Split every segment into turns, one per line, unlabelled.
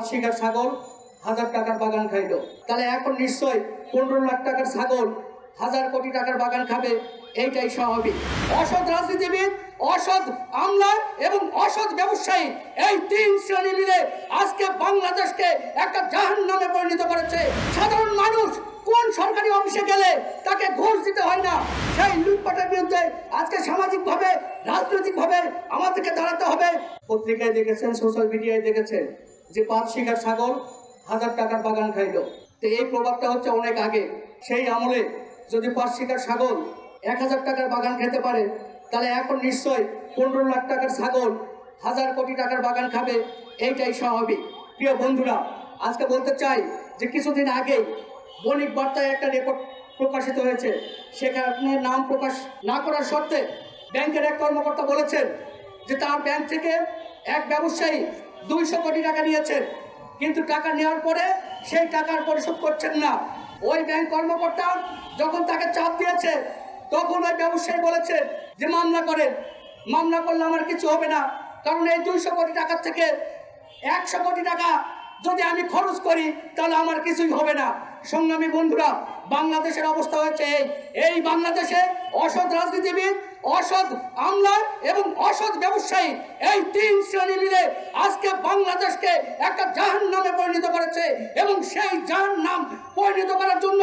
পাঁচ শিকার ছাগল, হাজার টাকার বাগান খাইলো। তাহলে এখন নিশ্চয় পনেরো লাখ টাকার ছাগল, হাজার কোটি টাকার বাগান খাবে, এইটাই স্বাভাবিক। অসৎ রাজনীতিবিদ, অসৎ আমলা এবং অসৎ ব্যবসায়ী, এই তিন শ্রেণি মিলে আজকে বাংলাদেশকে একটা জাহান নামে পরিণত করেছে। সাধারণ মানুষ কোন সরকারি অফিসে গেলে তাকে ঘুষ দিতে হয় না? সেই লুটপাটের বিরুদ্ধে আজকে সামাজিকভাবে, রাজনৈতিকভাবে আমাদেরকে দাঁড়াতে হবে। পত্রিকায় দেখেছেন সোশ্যাল মিডিয়ায় দেখেছেন। যে পাঁচ শিকার ছাগল হাজার টাকার বাগান খাইল। তো এই প্রভাবটা হচ্ছে অনেক আগে। সেই আমলে যদি পাঁচ শিকার ছাগল এক হাজার টাকার বাগান খেতে পারে, তাহলে এখন নিশ্চয় পনেরো লাখ টাকার ছাগল হাজার কোটি টাকার বাগান খাবে। এইটাই স্বাভাবিক। প্রিয় বন্ধুরা, আজকে বলতে চাই যে কিছুদিন আগে বণিক বার্তায় একটা রেকর্ড প্রকাশিত হয়েছে। সেখানে নাম প্রকাশ না করার শর্তে ব্যাংকের এক কর্মকর্তা বলেছেন যে তার ব্যাংক থেকে এক ব্যবসায়ী দুইশো কোটি টাকা নিয়েছেন। কিন্তু টাকা নেওয়ার পরে সেই টাকার পরিশোধ করছেন না। ওই ব্যাংক কর্মকর্তা যখন তাকে চাপ দিয়েছে, তখন ওই ব্যবসায়ী বলেছে যে, মামলা করেন। মামলা করলে আমার কিছু হবে না। কারণ এই দুইশো কোটি টাকার থেকে একশো কোটি টাকা যদি আমি খরচ করি, তাহলে আমার কিছুই হবে না। সংগ্রামী বন্ধুরা, বাংলাদেশের অবস্থা হয়েছে এই। এই বাংলাদেশে অসৎ রাজনীতিবিদ অসৎ আমলা এবং অসৎ ব্যবসায়ী এই তিন শ্রেণি মিলে আজকে বাংলাদেশকে একটা জাহান নামে পরিণত করেছে এবং সেই জাহান নাম পরিণত করার জন্য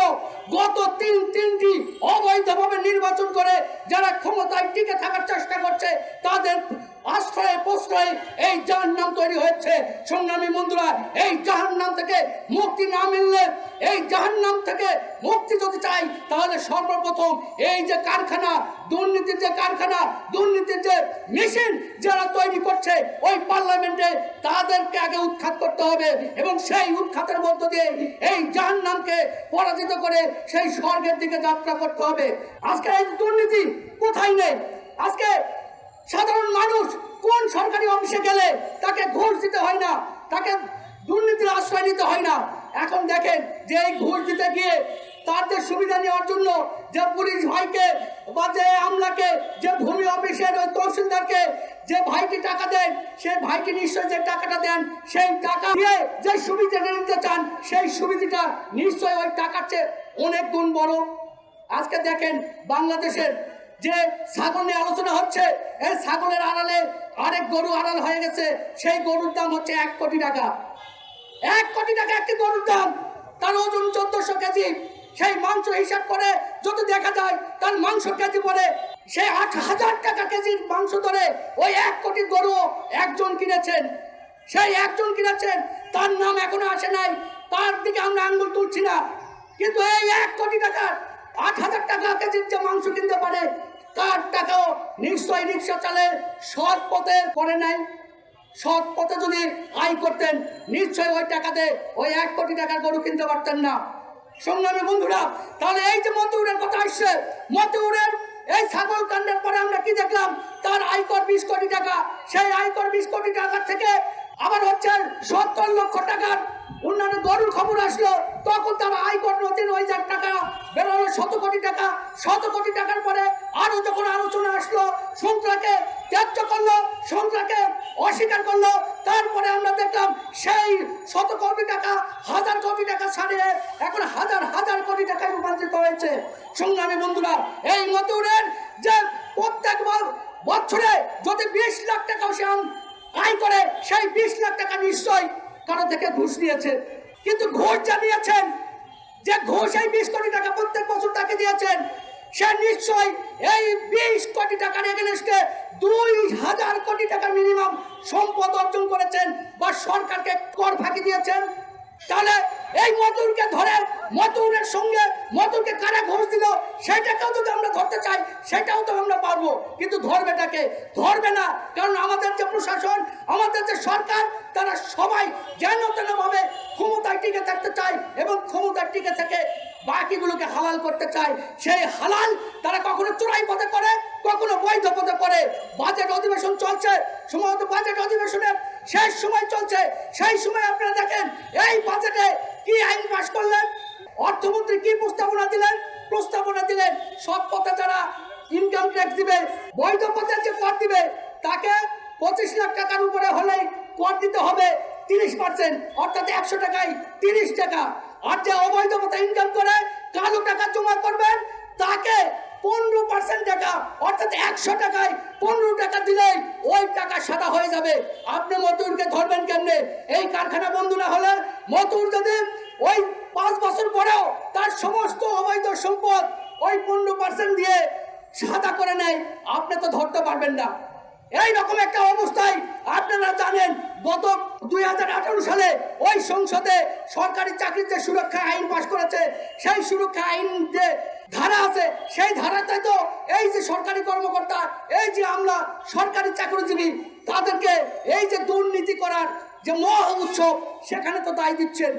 গত তিন তিনটি অবৈধভাবে নির্বাচন করে যারা ক্ষমতায় টিকে থাকার চেষ্টা করছে, তাদের আশ্রয়ে এই জাহান নাম তৈরি হয়েছে। সংগ্রামী বন্ধুরা, এই জাহান নাম থেকে মুক্তি না মিললে, এই জাহান নাম থেকে মুক্তি যদি চাই, তাহলে সর্বপ্রথম এই যে কারখানা, দুর্নীতির যে কারখানা, দুর্নীতির যে মেশিন যারা তৈরি করছে, ওই পার্লামেন্টে তাদেরকে আগে উৎখাত করতে হবে এবং সেই উৎখাতের মধ্য দিয়ে এই জাহান নামকে পরাজিত করে সেই স্বর্গের দিকে যাত্রা করতে হবে। আজকে এই দুর্নীতি কোথায় নেই? আজকে সাধারণ মানুষ কোন সরকারি অফিসে গেলে তাকে ঘুষ দিতে হয় না? তাকে দুর্নীতির আশ্রয় নিতে হয় না? এখন দেখেন যে এই ঘুষ দিতে গিয়ে তাদের সুবিধা নেওয়ার জন্য যে পুলিশ ভাইকে বা যে আমলাকে, যে ভূমি অফিসের ওই তহসিলদারকে যে ভাইটি টাকা দেন সেই ভাইকে নিশ্চয় যে টাকাটা দেন, সেই টাকা দিয়ে যে সুবিধাটা নিতে চান, সেই সুবিধাটা নিশ্চয় ওই টাকার চেয়ে অনেক গুণ বড়। আজকে দেখেন বাংলাদেশের যে ছাগল নিয়ে আলোচনা হচ্ছে, এই ছাগলের আড়ালে আরেক গরু আড়াল হয়ে গেছে, সেই গরুর দাম হচ্ছে এক কোটি টাকা। এক কোটি টাকা একটি গরুর দাম। তার ওজন চোদ্দশো কেজি। সেই মাংস হিসাব করে যদি দেখা যায়, তার মাংস কেজি পরে সেই আট হাজার টাকা কেজির মাংস ধরে ওই এক কোটি গরু একজন কিনেছেন। সেই একজন কিনেছেন। তার নাম এখনও আসে নাই। তার দিকে আমরা আঙ্গুল তুলছি না। কিন্তু এই এক কোটি টাকার হাজার টাকা কেজির যে মাংস কিনতে পারে, তার টাকাও নিশ্চয়ই রিক্সা চালে সৎ পথে করে নাই। সৎ পথে যদি আয় করতেন, নিশ্চয়ই ওই টাকাতে ওই এক কোটি টাকার গরু কিনতে পারতেন না। সংগ্রামী বন্ধুরা, তাহলে এই যে মতিউরের কথা আসছে, মতিউরের এই ছাগল কাণ্ডের পরে আমরা কি দেখলাম? তার আয়কর বিশ কোটি টাকা, সেই আয়কর বিশ কোটি টাকার থেকে আবার হচ্ছে সত্তর লক্ষ টাকার অন্যান্য গরুর খবর আসলো। তখন তারা আয়কর নথির টাকা বেরোলো শত কোটি টাকা, শত কোটি টাকার পরে আরও যখন আলোচনা আসলো, সন্ত্রাকে ত্যায্য করল, সন্ত্রাকে অস্বীকার করল, তারপরে আমরা দেখলাম সেই শত কোটি টাকা, হাজার কোটি টাকা ছাড়িয়ে এখন হাজার হাজার কোটি টাকায় রূপান্তরিত হয়েছে। সংগ্রামী বন্ধুরা, এই মতুরের যে প্রত্যেক বছরে যদি বিশ লাখ টাকাও সে আয় করে, সেই বিশ লাখ টাকা নিশ্চয় কারও থেকে ঘুষ নিয়েছে। কিন্তু ঘুষ জানিয়েছেন যে ঘুষ এই বিশ কোটি টাকা প্রত্যেক বছর তাকে দিয়েছেন, সে নিশ্চয় এই বিশ কোটি টাকার এগেনস্টে দুই হাজার কোটি টাকা মিনিমাম সম্পদ অর্জন করেছেন বা সরকারকে কর ফাঁকি দিয়েছেন। তাহলে এই মতুরকে ধরে মতুরের সঙ্গে মতুরকে কারা ঘুষ দিল, সেটাকেও যদি আমরা ধরতে চাই, সেটাও তো আমরা পারব। কিন্তু ধরবেটাকে ধরবে না, কারণ আমাদের যে প্রশাসন, আমাদের যে সরকার, তারা সবাই যেন তেন ক্ষমতায় টিকে থাকে বাকিগুলোকে হালাল করতে চায়, সেই হালাল তারা কখনো চোরাই পথে করে, কখনো বৈধ পথে করে। বাজেট অধিবেশন চলছে, সম্ভবত বাজেট অধিবেশনের শেষ সময় চলছে। সেই সময় আপনারা দেখেন, এই বাজেটে কি আইন পাশ করলেন, অর্থমন্ত্রী কি প্রস্তাবনা দিলেন প্রস্তাবনা দিলেন, সৎ পথে যারা ইনকাম ট্যাক্স দিবে, বৈধ পথে যে কর দিবে, তাকে পঁচিশ লাখ টাকার উপরে হলেই কর দিতে হবে, তিরিশ পার্সেন্ট অর্থাৎ একশো টাকায় তিরিশ টাকা। আর যে অবৈধ পথে ইনকাম করে কালো টাকা জমা করবেন, তাকে পনেরো পার্সেন্ট টাকা, অর্থাৎ একশো টাকায় পনেরো টাকা দিলেই ওই টাকা সাদা হয়ে যাবে। আপনি মতুরকে ধরবেন কেমনে? এই কারখানা বন্ধ না হলে মতুর যদি ওই পাঁচ বছর পরেও তার সমস্ত অবৈধ সম্পদ ওই পনেরো পার্সেন্ট দিয়ে সাদা করে নেয়, আপনি তো ধরতে পারবেন না। এই রকম একটা অবস্থায় আপনারা জানেন, গত দুই হাজার আঠারো সালে ওই সংসদে সরকারি চাকরিতে সুরক্ষা আইন পাশ করেছে। সেই সুরক্ষা আইন যে ধারা আছে, সেই ধারাতে তো এই যে সরকারি কর্মকর্তা, এই যে আমরা সরকারি চাকরিজীবী, তাদেরকে এই যে দুর্নীতি করার যে মহা উৎসব, সেখানে তো দায় দিচ্ছেন।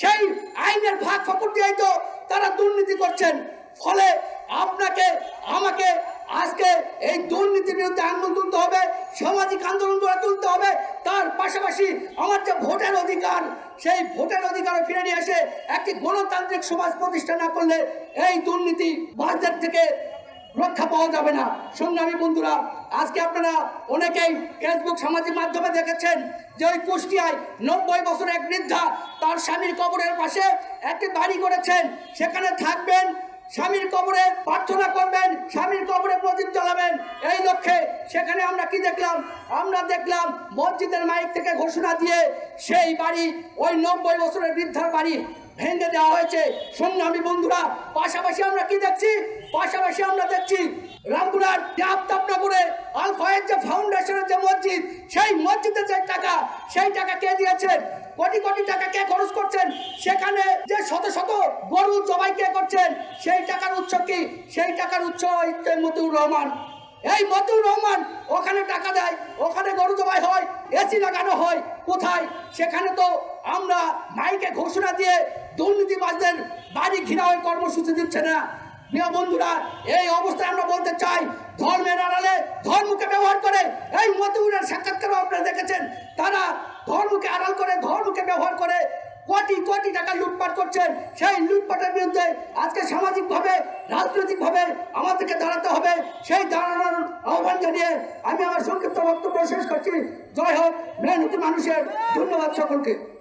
সেই আইনের ভাগ ফকর দিয়েই তো তারা দুর্নীতি করছেন। ফলে আপনাকে, আমাকে আজকে এই দুর্নীতির বিরুদ্ধে আন্দোলন তুলতে হবে, সামাজিক আন্দোলন গড়ে তুলতে হবে, তার পাশাপাশি আমার যে ভোটের অধিকার, সেই ভোটের অধিকার ফিরে নিয়ে এসে একটি গণতান্ত্রিক সমাজ প্রতিষ্ঠা না করলে এই দুর্নীতি বাজার থেকে রক্ষা পাওয়া যাবে না। সংগ্রামী বন্ধুরা, আজকে আপনারা অনেকেই ফেসবুক সামাজিক মাধ্যমে দেখেছেন যে ওই কুষ্টিয়ায় নব্বই বছরের এক বৃদ্ধা তার স্বামীর কবরের পাশে একটি বাড়ি করেছেন সেখানে থাকবেন স্বামীর কবরে প্রার্থনা করবেন, স্বামীর কবরে প্রদীপ জ্বালাবেন। এই লক্ষ্যে সেখানে আমরা কি দেখলাম? আমরা দেখলাম মসজিদের মাইক থেকে ঘোষণা দিয়ে সেই বাড়ি, ওই নব্বই বছরের বৃদ্ধার বাড়ি ভেঙে দেওয়া হয়েছে। সংগ্রামী বন্ধুরা, পাশাপাশি আমরা কি দেখছি? পাশাপাশি আমরা দেখছি রামপুরার করে আল যে ফাউন্ডেশনের যে মসজিদ, সেই মসজিদের যে টাকা, সেই টাকা কে দিয়েছেন? কোটি কোটি টাকা কে খরচ করছেন? সেখানে যে শত শত গরু জবাই কে করছেন, সেই টাকার উৎস কি? সেই টাকার উৎস মতিউর রহমান। এই মতিউর রহমান ওখানে টাকা দেয়, ওখানে গরু জবাই হয় এসি লাগানো হয়, কোথায়? সেখানে তো আমরা মাইকে ঘোষণা দিয়ে দুর্নীতিবাজদের বাড়ি ঘিরাওয়ের কর্মসূচি দিচ্ছে না। প্রিয় বন্ধুরা, এই অবস্থায় আমরা বলতে চাই ধর্মের আড়ালে ধর্মকে ব্যবহার করে এই মতিউরের সাক্ষাৎকারও আপনারা দেখেছেন তারা ধর্মকে আড়াল করে ধর্মকে ব্যবহার করে কোটি কোটি টাকা লুটপাট করছেন, সেই লুটপাটের বিরুদ্ধে আজকে সামাজিকভাবে, রাজনৈতিকভাবে আমাদেরকে দাঁড়াতে হবে। সেই দাঁড়ানোর আহ্বান জানিয়ে আমি আমার সংক্ষিপ্ত বক্তব্য শেষ করছি। জয় হোক, মেহনতি মানুষের ধন্যবাদ সকলকে।